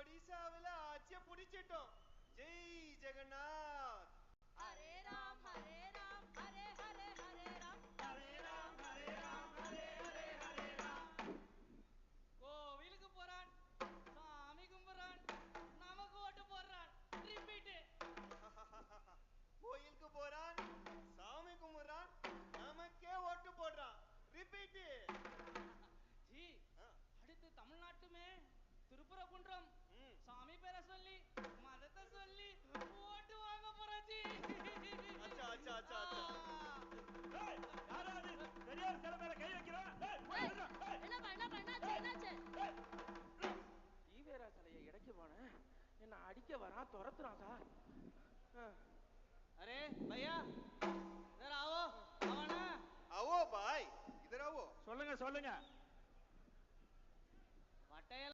ஒடிசாவில் ஆட்சியை பிடிச்சிட்டோம். ஆச்சா போனேன் என்ன அடிக்க வரான் துரத்துறான் சார். அரே பையா. இதராவோ அவனா பாய். இதராவோ சொல்லுங்க சொல்லுங்க.